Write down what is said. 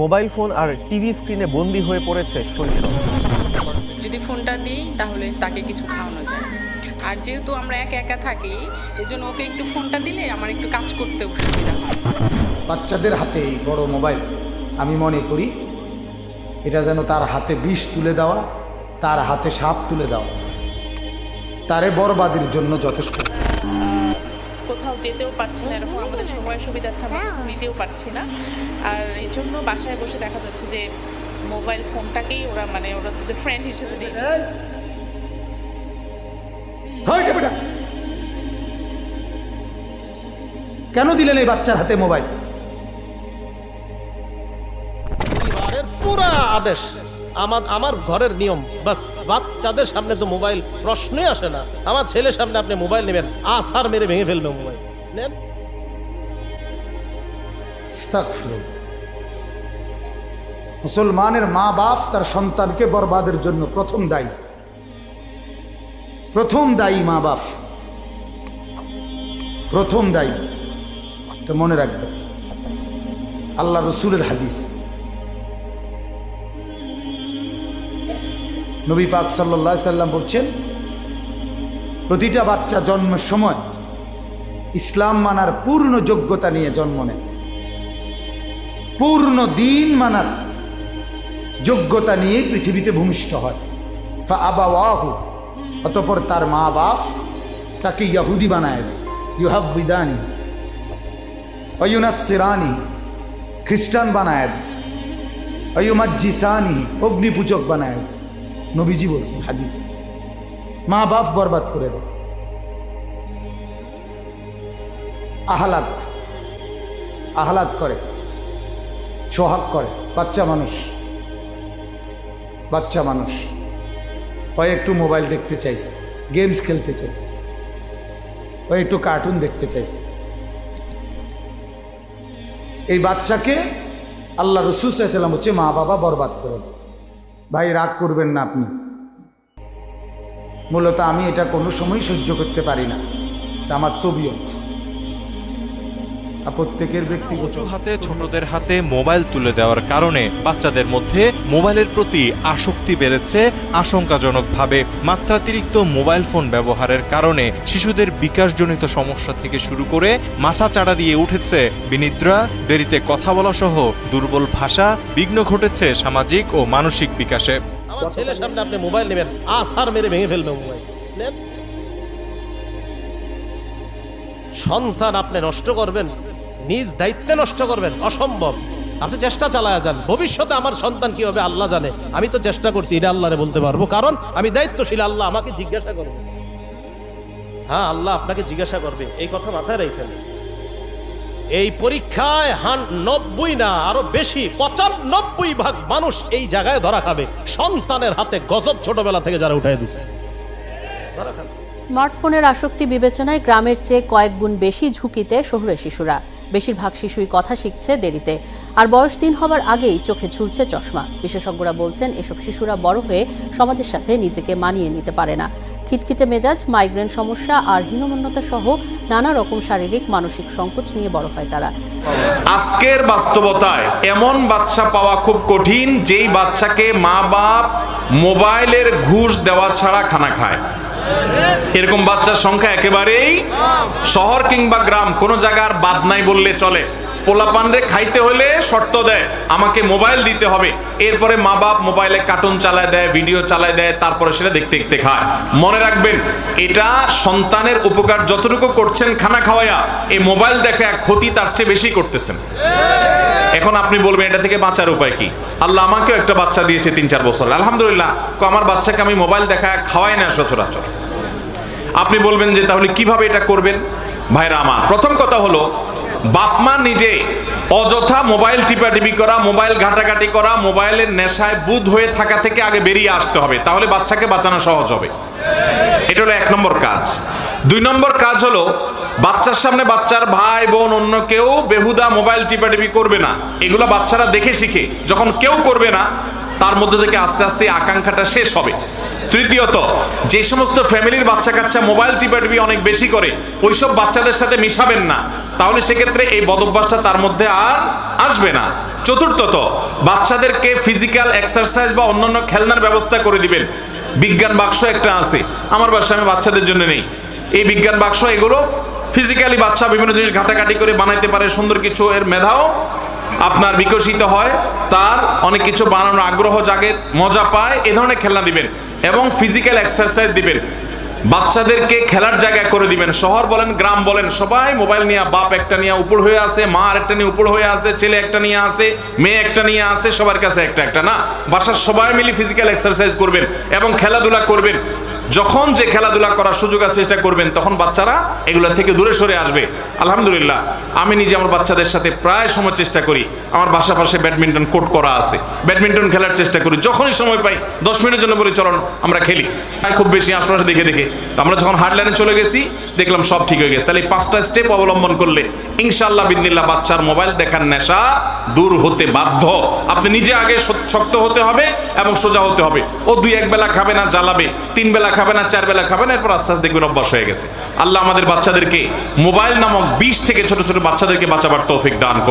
Mobile phone আর TV স্ক্রিনে বন্দি হয়ে পড়েছে শৈশব। যদি ফোনটা দিই তাহলে তাকে কিছু খাওয়ানো যায়। আর যেহেতু আমরা একা একা থাকি এই জন্য ওকে একটু ফোনটা দিলে আমার একটু কাজ করতে সুবিধা হয়। বাচ্চাদের হাতে এই বড় মোবাইল আমি মনে করি এটা যেন তার হাতে বিষ তুলে দেওয়া তার হাতে সাপ তুলে দেওয়া। তারে বরবাদের জন্য যথেষ্ট। কোথাও যেতেও পারছি না এরকম আমাদের সময় সুবিধার্থে আমরা নিতেও পারছি না আর এই জন্য বাসায় বসে দেখা যাচ্ছে যে মোবাইল ফোনটাকেই ওরা মানে ওরা ওদের ফ্রেন্ড হিসেবে নিয়ে। হয়। কেন দিলেন এই বাচ্চার হাতে মোবাইল পুরা আদেশ আমার আমার ঘরের নিয়ম। বাস, বাচ্চাদের সামনে তো মোবাইল প্রশ্নই আসে না। আমার ছেলের সামনে আপনি মোবাইল নেবেন আসার মেরে ভেঙে ফেলবে মোবাইল। নেন। মুসলমানের মা বাপ তার সন্তানকে বরবাদের জন্য প্রথম দায়ী। প্রথম দায়ী মা বাপ প্রথম দায়ী। এটা মনে রাখবে আল্লাহ রসুলের হাদিস। নবী পাক সাল্লাহ সাল্লাম বলছেন, প্রতিটা বাচ্চা জন্মের সময় ইসলাম মানার পূর্ণ যোগ্যতা নিয়ে জন্ম নেয়। পূর্ণ দিন মানার যোগ্যতা নিয়ে পৃথিবীতে ভূমিষ্ঠ হয়। ফা আবাওয়াহু, অতপর তার মা বাপ তাকে ইয়াহুদি বানায় দেয়। ইউহাবিদানি অয়ুনাসিরানি খ্রিস্টান বানায় দেয়। অয়ুমাজ্জিসানি, অগ্নিপূজক বানায় নবীজি বলছেন, হাদিস। মা বাপ বরবাদ করে দেয়। আহলাদ আহলাদ করে, সোহাগ করে, বাচ্চা মানুষ বাচ্চা মানুষ। ওই একটু মোবাইল দেখতে চাইছে, গেমস খেলতে চাইছে। ওই একটু কার্টুন দেখতে চাইছে। এই বাচ্চাকে আল্লাহ রসুল সাল্লাম হচ্ছে মা বাবা বরবাদ করে দেয়। ভাই, রাগ করবেন না আপনি। মূলত আমি এটা কোনো সময় সহ্য করতে পারি না। এটা আমার তবিয়ত। প্রত্যেকের ব্যক্তিগত অজুহাতে ছোটদের হাতে মোবাইল তুলে দেওয়ার কারণে বাচ্চাদের মধ্যে মোবাইলের প্রতি আসক্তি বেড়েছে আশঙ্কাজনকভাবে। মাত্রাতিরিক্ত মোবাইল ফোন ব্যবহারের কারণে শিশুদের বিকাশজনিত সমস্যা থেকে শুরু করে মাথা চাড়া দিয়ে উঠেছে বিনিদ্রা। দেরিতে কথা বলা সহ দুর্বল ভাষা বিঘ্ন ঘটেছে সামাজিক ও মানসিক বিকাশে। আমার ছেলের সামনে আপনি মোবাইল নেবেন আসার মেরে ভেঙে ফেলবে মোবাইল। নেন। সন্তান আপনি নষ্ট করবেন নিজ দায়িত্বে নষ্ট করবেন, অসম্ভব। আপনি চেষ্টা চালায়া যান। ভবিষ্যতে আমার সন্তান কি হবে, আল্লাহ জানে। আমি তো চেষ্টা করছি, এটা আল্লাহরে বলতে পারব। কারণ আমি দায়িত্বশীল, আল্লাহ আমাকে জিজ্ঞাসা করবে। হ্যাঁ আল্লাহ আপনাকে জিজ্ঞাসা করবে। এই কথা মাথায় রেখে এই পরীক্ষায় হান নব্বই না, আরও বেশি, পঁচানব্বই ভাগ মানুষ এই জায়গায় ধরা খাবে। সন্তানের হাতে গজব ছোটবেলা থেকে যারা উঠাই দিচ্ছে। ধরা খাবে। স্মার্টফোনের আসক্তি বিবেচনায় গ্রামের চেয়ে কয়েক গুণ বেশি ঝুঁকিতে শহুরে শিশুরা। বেশিরভাগ শিশুই কথা শিখছে দেরিতে। আর বয়স দিন হবার আগেই চোখে ঝুলছে চশমা। বিশেষজ্ঞরা বলছেন, এসব শিশুরা বড় হয়ে সমাজের সাথে নিজেকে মানিয়ে নিতে পারে না। খিটখিটে মেজাজ, মাইগ্রেন সমস্যা আর হীনমন্যতা সহ নানা রকম শারীরিক, মানসিক সংকট নিয়ে বড় হয় তারা। আজকের বাস্তবতায় এমন বাচ্চা পাওয়া খুব কঠিন, যেই বাচ্চাকে মা বাপ মোবাইলের ঘুষ দেওয়া ছাড়া খানা খায়। এরকম বাচ্চার সংখ্যা একেবারেই শহর কিংবা গ্রাম, কোনো জায়গার বাদ নাই বললে চলে। পোলাপানরে খাইতে হলে শর্ত দেয়, আমাকে মোবাইল দিতে হবে। এরপরে মা বাপ মোবাইলে কার্টুন চালায় দেয়, ভিডিও চালায় দেয়, তারপরে সেটা দেখতে দেখতে খায়। মনে রাখবেন, এটা সন্তানের উপকার যতটুকু করছেন খানা খাওয়াইয়া, এই মোবাইল দেখা ক্ষতি তার চেয়ে বেশি করতেছেন। এখন আপনি বলবেন, এটা থেকে বাঁচার উপায় কি? আল্লাহ আমাকেও একটা বাচ্চা দিয়েছে তিন, চার বছর আলহামদুলিল্লাহ আমার বাচ্চাকে আমি মোবাইল দেখা খাওয়াই না সচরাচর। আপনি বলবেন যে, তাহলে কীভাবে এটা করবেন? ভাইরা আমার, প্রথম কথা হলো বাপমা নিজে অযথা মোবাইল টিপাটিপি করা, মোবাইল ঘাটাঘাটি করা, মোবাইলের নেশায় বুধ হয়ে থাকা থেকে আগে বেরিয়ে আসতে হবে। তাহলে বাচ্চাকে বাঁচানো সহজ হবে। এটা হলো এক নম্বর কাজ। দুই নম্বর কাজ হলো বাচ্চার সামনে বাচ্চার ভাই, বোন, অন্য কেউ বেহুদা মোবাইল টিপাটিপি করবে না। এগুলো বাচ্চারা দেখে শিখে। যখন কেউ করবে না, তার মধ্যে থেকে আস্তে আস্তে আকাঙ্ক্ষাটা শেষ হবে। তৃতীয়ত, যে সমস্ত ফ্যামিলির বাচ্চা কাচ্চা মোবাইল টিপাটিপি অনেক বেশি করে, ওইসব বাচ্চাদের সাথে মিশাবেন না। তাহলে সেক্ষেত্রে এই বদভ্যাসটা তার মধ্যে আর আসবে না। চতুর্থত, বাচ্চাদেরকে ফিজিক্যাল এক্সারসাইজ বা অন্যান্য খেলনার ব্যবস্থা করে দিবেন। বিজ্ঞান বাক্স একটা আছে। আমার বাসায় আমি বাচ্চাদের জন্য নেই। এই বিজ্ঞান বাক্স, এগুলো ফিজিক্যালি বাচ্চা বিভিন্ন জিনিস ঘাটাঘাটি করে বানাইতে পারে, সুন্দর কিছু এর মেধাও আপনার বিকশিত হয়। তার অনেক কিছু বানানোর আগ্রহ জাগে, মজা পায়, এ ধরনের খেলনা দিবেন এবং ফিজিক্যাল এক্সারসাইজ দিবেন। বাচ্চাদেরকে খেলার জায়গা করে দিবেন। শহর বলেন, গ্রাম বলেন, সবাই মোবাইল নিয়ে, বাপ একটা নিয়ে উপর হয়ে আছে, মা আর একটা নিয়ে উপর হয়ে আছে, ছেলে একটা নিয়ে আছে, মেয়ে একটা নিয়ে আছে, সবার কাছে একটা একটা না। বাসার সবাই মিলে ফিজিক্যাল এক্সারসাইজ করবেন এবং খেলাধুলা করবেন। যখন যে খেলাধুলা করার সুযোগ আছে সেটা করবেন, তখন বাচ্চারা এগুলো থেকে দূরে সরে আসবে। আলহামদুলিল্লাহ, আমি নিজে আমার বাচ্চাদের সাথে প্রায় সময় চেষ্টা করি। আমার বাসা পাশে ব্যাডমিন্টন কোর্ট করা আছে। ব্যাডমিন্টন খেলার চেষ্টা করি। যখনই সময় পাই, দশ মিনিটের জন্য বলি আমরা খেলি। খুব বেশি আশপাশে দেখে দেখে। আমরা যখন হার্ডলাইনে চলে গেছি দেখলাম সব ঠিক হয়ে গেছে। তাহলে পাঁচটা স্টেপ অবলম্বন করলে ইনশাল্লাহ বিদিনিল্লাহ বাচ্চার মোবাইল দেখার নেশা দূর হতে বাধ্য। আপনি নিজে আগে শক্ত হতে হবে এবং সোজা হতে হবে। ও দুই এক বেলা খাবে না, জ্বালাবে। তিন বেলা খাবে না, চার বেলা খাবে না, এরপর আস্তে আস্তে দেখবেন অভ্যাস হয়ে গেছে। আল্লাহ আমাদের বাচ্চাদেরকে মোবাইল নামক বিশ থেকে ছোট ছোট বাচ্চাদেরকে বাঁচাবার তৌফিক দান করুন।